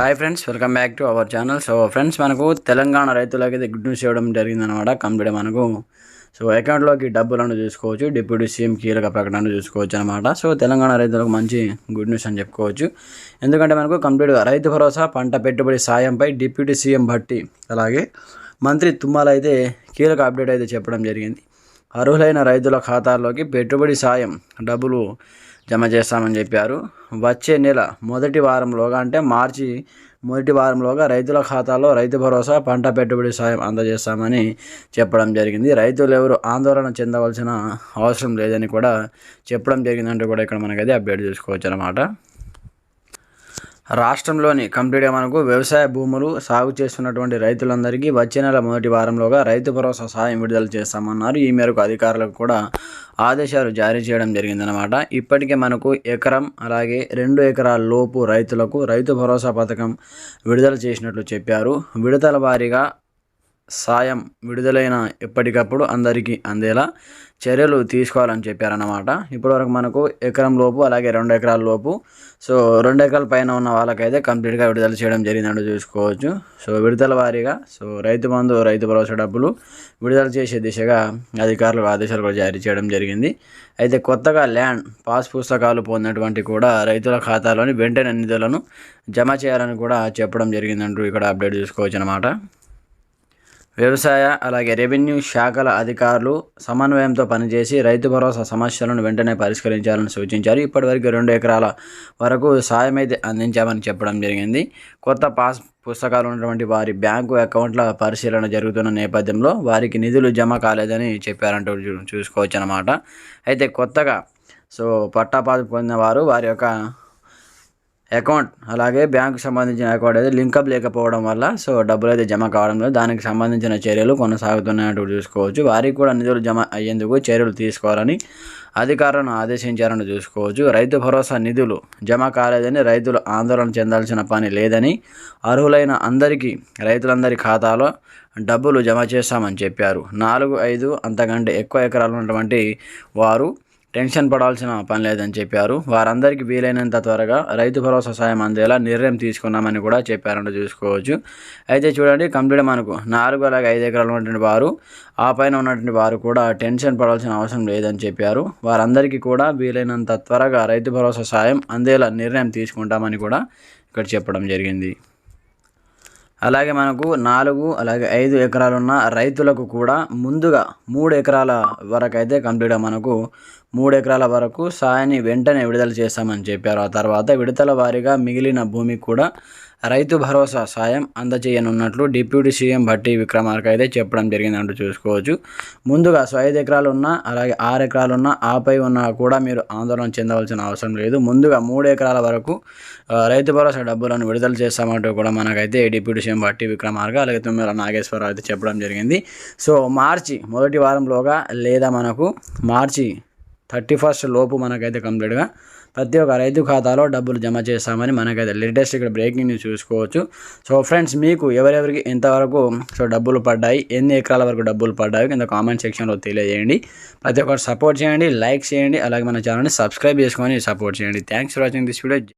Hi friends welcome back to our channel so friends మనకు తెలంగాణ రైతులకి అయితే గుడ్ న్యూస్ ఇవ్వడం జరిగిందనమాట కంప్లీట్ మనకు. సో అకౌంట్లోకి డబ్బులను చూసుకోవచ్చు డిప్యూటీ సీఎం కీలక ప్రకటన చూసుకోవచ్చు అనమాట సో తెలంగాణ రైతులకు మంచి గుడ్ న్యూస్ అని చెప్పుకోవచ్చు. ఎందుకంటే మనకు కంప్లీట్గా రైతు భరోసా పంట పెట్టుబడి సాయంపై డిప్యూటీ సీఎం భట్టి అలాగే మంత్రి తుమ్మల అయితే కీలక అప్డేట్ అయితే చెప్పడం జరిగింది. అర్హులైన రైతుల ఖాతాల్లోకి పెట్టుబడి సాయం డబ్బులు జమ చేస్తామని చెప్పారు. వచ్చే నెల మొదటి వారంలోగా అంటే మార్చి మొదటి వారంలోగా రైతుల ఖాతాలో రైతు భరోసా పంట పెట్టుబడి సాయం అందజేస్తామని చెప్పడం జరిగింది. రైతులు ఎవరు ఆందోళన చెందవలసిన అవసరం లేదని కూడా చెప్పడం జరిగిందంటే కూడా ఇక్కడ మనకైతే అప్డేట్ చేసుకోవచ్చు అనమాట రాష్ట్రంలోని కంప్లీట్గా మనకు వ్యవసాయ భూములు సాగు చేస్తున్నటువంటి రైతులందరికీ వచ్చే నెల మొదటి వారంలోగా రైతు భరోసా సాయం విడుదల చేస్తామన్నారు. ఈ మేరకు అధికారులకు కూడా ఆదేశాలు జారీ చేయడం జరిగిందనమాట ఇప్పటికే మనకు ఎకరం అలాగే రెండు ఎకరాల లోపు రైతులకు రైతు భరోసా పథకం విడుదల చేసినట్లు చెప్పారు. విడుదల వారీగా సాయం విడుదలైన ఎప్పటికప్పుడు అందరికీ అందేలా చర్యలు తీసుకోవాలని చెప్పారన్నమాట. ఇప్పటివరకు మనకు ఎకరం లోపు అలాగే రెండు ఎకరాల లోపు సో రెండు ఎకరాల పైన ఉన్న వాళ్ళకైతే కంప్లీట్గా విడుదల చేయడం జరిగిందంటూ చూసుకోవచ్చు. సో విడుదల వారీగా సో రైతు బంధు రైతు భరోసా డబ్బులు విడుదల చేసే దిశగా అధికారులు ఆదేశాలు కూడా జారీ చేయడం జరిగింది. అయితే కొత్తగా ల్యాండ్ పాస్ పుస్తకాలు పొందినటువంటి కూడా రైతుల ఖాతాలోని వెంటనే నిధులను జమ చేయాలని కూడా చెప్పడం జరిగిందంటూ ఇక్కడ అప్డేట్ చూసుకోవచ్చు అనమాట వ్యవసాయ అలాగే రెవెన్యూ శాఖల అధికారులు సమన్వయంతో పనిచేసి రైతు భరోసా సమస్యలను వెంటనే పరిష్కరించాలని సూచించారు. ఇప్పటివరకు రెండు ఎకరాల వరకు సాయం అయితే అందించామని చెప్పడం జరిగింది. కొత్త పాస్ పుస్తకాలు ఉన్నటువంటి వారి బ్యాంకు అకౌంట్ల పరిశీలన జరుగుతున్న నేపథ్యంలో వారికి నిధులు జమ కాలేదని చెప్పారంటూ చూసుకోవచ్చు అనమాట అయితే కొత్తగా సో పట్టాపాదు పొందిన వారు వారి యొక్క అకౌంట్ అలాగే బ్యాంకు సంబంధించిన అకౌంట్ అయితే లింకప్ లేకపోవడం వల్ల సో డబ్బులు అయితే జమ కావడం లేదు. దానికి సంబంధించిన చర్యలు కొనసాగుతున్నాయంటూ చూసుకోవచ్చు. వారికి కూడా నిధులు జమ అయ్యేందుకు చర్యలు తీసుకోవాలని అధికారులను ఆదేశించారని చూసుకోవచ్చు. రైతు భరోసా నిధులు జమ కాలేదని రైతులు ఆందోళన చెందాల్సిన పని లేదని అర్హులైన అందరికీ రైతులందరి ఖాతాలో డబ్బులు జమ చేస్తామని చెప్పారు. నాలుగు ఐదు అంతకంటే ఎక్కువ ఎకరాలు ఉన్నటువంటి వారు టెన్షన్ పడాల్సిన పని లేదని చెప్పారు. వారందరికీ వీలైనంత త్వరగా రైతు భరోసా సాయం అందేలా నిర్ణయం తీసుకున్నామని కూడా చెప్పారంటూ చూసుకోవచ్చు. అయితే చూడండి కంప్లీట్ మనకు నాలుగు అలాగే ఐదు ఎకరాలు ఉన్నటువంటి వారు ఆ పైన ఉన్నటువంటి వారు కూడా టెన్షన్ పడాల్సిన అవసరం లేదని చెప్పారు. వారందరికీ కూడా వీలైనంత త్వరగా రైతు భరోసా సాయం అందేలా నిర్ణయం తీసుకుంటామని కూడా ఇక్కడ చెప్పడం జరిగింది. అలాగే మనకు నాలుగు అలాగే ఐదు ఎకరాలున్న రైతులకు కూడా ముందుగా మూడు ఎకరాల వరకు అయితే కంప్లీట్గా మనకు మూడు ఎకరాల వరకు సాయాన్ని వెంటనే విడుదల చేస్తామని చెప్పారు. ఆ తర్వాత విడతల వారీగా మిగిలిన భూమి కూడా రైతు భరోసా సాయం అందజేయనున్నట్లు డిప్యూటీ సీఎం భట్టి విక్రమార్క అయితే చెప్పడం జరిగిందంటూ చూసుకోవచ్చు. ముందుగా సో ఐదు ఎకరాలు ఉన్నా అలాగే ఆరు ఎకరాలు ఉన్నా ఆపై ఉన్నా కూడా మీరు ఆందోళన చెందవలసిన అవసరం లేదు. ముందుగా మూడు ఎకరాల వరకు రైతు భరోసా డబ్బులను విడుదల చేస్తామంటూ కూడా మనకైతే డిప్యూటీ సీఎం భట్టి విక్రమార్క అలాగే తొమ్మిది నాగేశ్వరరావు అయితే చెప్పడం జరిగింది. సో మార్చి మొదటి వారంలోగా లేదా మనకు మార్చి థర్టీ ఫస్ట్ లోపు మనకైతే కంప్లీట్గా ప్రతి ఒక్క రైతు ఖాతాలో డబ్బులు జమ చేస్తామని మనకైతే లేటెస్ట్ ఇక్కడ బ్రేకింగ్ న్యూస్ చూసుకోవచ్చు. సో ఫ్రెండ్స్ మీకు ఎవరెవరికి ఎంతవరకు సో డబ్బులు పడ్డాయి ఎన్ని ఎకరాల వరకు డబ్బులు పడ్డాయి కింద కామెంట్ సెక్షన్లో తెలియజేయండి. ప్రతి ఒక్కరు సపోర్ట్ చేయండి లైక్ చేయండి అలాగే మన ఛానల్ని సబ్స్క్రైబ్ చేసుకొని సపోర్ట్ చేయండి. Thanks for watching this video.